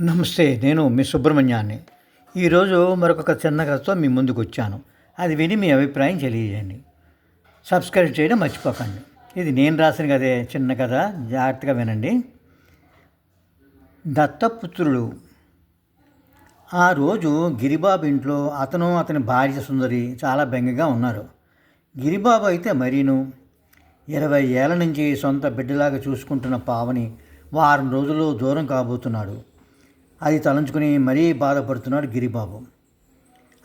నమస్తే నేను మీ సుబ్రహ్మణ్యాన్ని. ఈరోజు మరొక చిన్న కథతో మీ ముందుకు వచ్చాను. అది విని మీ అభిప్రాయం తెలియజేయండి. సబ్స్క్రైబ్ చేయడం మర్చిపోకండి. ఇది నేను రాసిన కదే చిన్న కథ. జాగ్రత్తగా వినండి. దత్తపుత్రుడు. ఆ రోజు గిరిబాబు ఇంట్లో అతను అతని భార్య సుందరి చాలా బెంగగా ఉన్నారు. గిరిబాబు అయితే మరీను. ఇరవై ఏళ్ళ నుంచి సొంత బిడ్డలాగా చూసుకుంటున్న పావని వారం రోజులు దూరం కాబోతున్నాడు. అది తలంచుకుని మరీ బాధపడుతున్నాడు గిరిబాబు.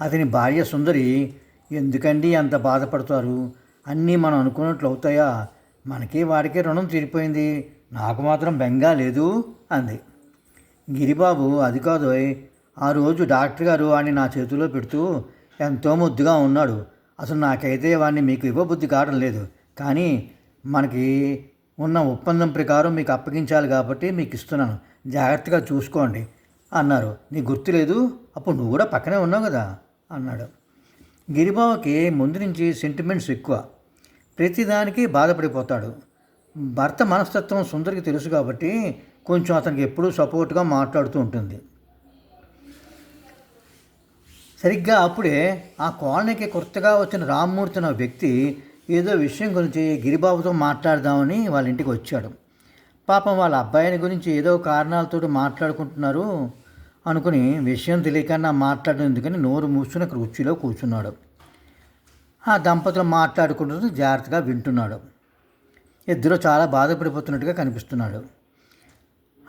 అతని భార్య సుందరి ఎందుకండి అంత బాధపడతారు? అన్నీ మనం అనుకున్నట్లు అవుతాయా? మనకి వాడికే రుణం తీరిపోయింది. నాకు మాత్రం బెంగా లేదు అంది. గిరిబాబు అది కాదు ఆ రోజు డాక్టర్ గారు వాడిని నా చేతిలో పెడుతూ ఎంతో ముద్దుగా ఉన్నాడు. అసలు నాకైతే వాడిని మీకు ఇవ్వబుద్ధి కావడం లేదు. కానీ మనకి ఉన్న ఒప్పందం ప్రకారం మీకు అప్పగించాలి కాబట్టి మీకు ఇస్తున్నాను. జాగ్రత్తగా చూసుకోండి. అన్నారు. నీ గుర్తులేదు అప్పుడు నువ్వు కూడా పక్కనే ఉన్నావు కదా? అన్నాడు. గిరిబావకి ముందు నుంచి సెంటిమెంట్స్ ఎక్కువ. ప్రతిదానికి బాధపడిపోతాడు. భర్త మనస్తత్వం సుందరికి తెలుసు కాబట్టి కొంచెం అతనికి ఎప్పుడూ సపోర్ట్గా మాట్లాడుతూ ఉంటుంది. సరిగ్గా అప్పుడే ఆ కాలనీకి కొత్తగా వచ్చిన రామ్మూర్తి అనే వ్యక్తి ఏదో విషయం గురించి గిరిబాబుతో మాట్లాడదామని వాళ్ళ ఇంటికి వచ్చాడు. పాపం వాళ్ళ అబ్బాయిని గురించి ఏదో కారణాలతో మాట్లాడుకుంటున్నారు. అనుకుని విషయం తెలియక మాట్లాడడం ఎందుకని నోరు మూసుకుని అక్కడ కుర్చీలో కూర్చున్నాడు. ఆ దంపతులు మాట్లాడుకుంటున్నది జాగ్రత్తగా వింటున్నాడు. ఇద్దరు చాలా బాధపడిపోతున్నట్టుగా కనిపిస్తున్నాడు.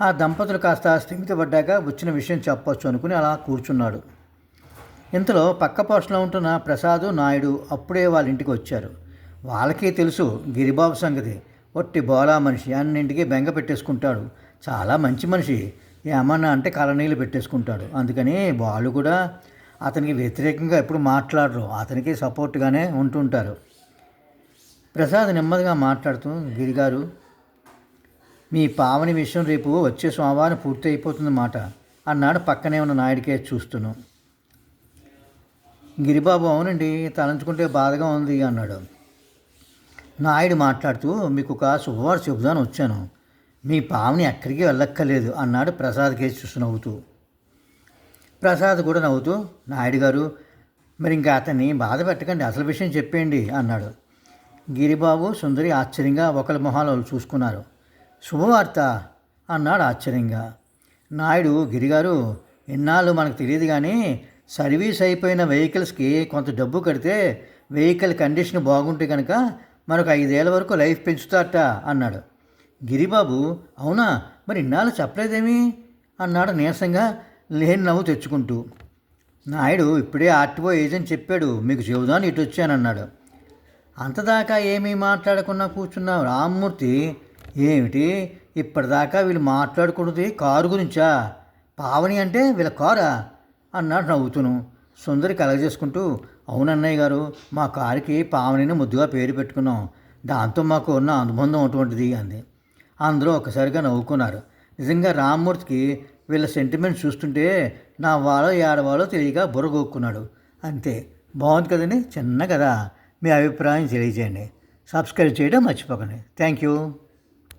ఆ దంపతులు కాస్త స్థిమితపడ్డాక వచ్చిన విషయం చెప్పొచ్చు అనుకుని అలా కూర్చున్నాడు. ఇంతలో పక్క పోస్టులో ఉంటున్న ప్రసాదు నాయుడు అప్పుడే వాళ్ళ ఇంటికి వచ్చారు. వాళ్ళకి తెలుసు గిరిబాబు సంగతి. ఒట్టి బోలా మనిషి అన్నింటికి బెంగ పెట్టేసుకుంటాడు. చాలా మంచి మనిషి. ఏమన్నా అంటే కలనీళ్ళు పెట్టేసుకుంటాడు. అందుకని వాళ్ళు కూడా అతనికి వ్యతిరేకంగా ఎప్పుడు మాట్లాడరు. అతనికి సపోర్ట్గానే ఉంటుంటారు. ప్రసాద్ నెమ్మదిగా మాట్లాడుతూ గిరిగారు మీ పావని విషయం రేపు వచ్చే సోమవారం పూర్తి అయిపోతుంది మాట అన్నాడు పక్కనే ఉన్న నాయుడికే చూస్తున్నాం గిరిబాబు అవునండి తలంచుకుంటే బాధగా ఉంది అన్నాడు. నాయుడు మాట్లాడుతూ మీకు ఒక శుభవార్త చెబుదాను వచ్చాను. మీ పావని ఎక్కడికి వెళ్ళక్కర్లేదు అన్నాడు ప్రసాద్ కేసు చూసి నవ్వుతూ. ప్రసాద్ కూడా నవ్వుతూ నాయుడు గారు మరి ఇంకా అతన్ని బాధ పెట్టకండి అసలు విషయం చెప్పేయండి అన్నాడు. గిరిబాబు సుందరి ఆశ్చర్యంగా ఒకరి మొహాలు చూసుకున్నారు. శుభవార్త అన్నాడు ఆశ్చర్యంగా. నాయుడు గిరిగారు ఇన్నాళ్ళు మనకు తెలియదు కానీ సర్వీస్ అయిపోయిన వెహికల్స్కి కొంత డబ్బు కడితే వెహికల్ కండిషన్ బాగుంటే కనుక మనకు ఐదేళ్ళ వరకు లైఫ్ పెంచుతారట అన్నాడు. గిరిబాబు అవునా? మరి ఇన్నాళ్ళు చెప్పలేదేమి? అన్నాడు నీరసంగా లేని నవ్వు తెచ్చుకుంటూ. నాయుడు ఇప్పుడే ఆర్టీఓ ఏజెంట్ చెప్పాడు మీకు చెబుదాను ఇటు వచ్చానన్నాడు. అంతదాకా ఏమీ మాట్లాడకుండా కూర్చున్న రామ్మూర్తి ఏమిటి? ఇప్పటిదాకా వీళ్ళు మాట్లాడుకున్నది కారు గురించా? పావని అంటే వీళ్ళ కారా? అన్నాడు నవ్వుతును. సుందరి కలగజేసుకుంటూ అవునన్నయ్య గారు మా కారుకి పావనిని ముద్దుగా పేరు పెట్టుకున్నాం. దాంతో మాకు ఉన్న అనుబంధం అటువంటిది అంది. అందరూ ఒకసారిగా నవ్వుకున్నారు. నిజంగా రామ్మూర్తికి వీళ్ళ సెంటిమెంట్ చూస్తుంటే నా వాళ్ళో ఏడవాళ్ళో తెలియక బుర్రగొక్కున్నాడు. అంతే. బాగుంది కదండి? చిన్న కదా మీ అభిప్రాయం తెలియజేయండి. సబ్స్క్రైబ్ చేయడం మర్చిపోకండి. Thank you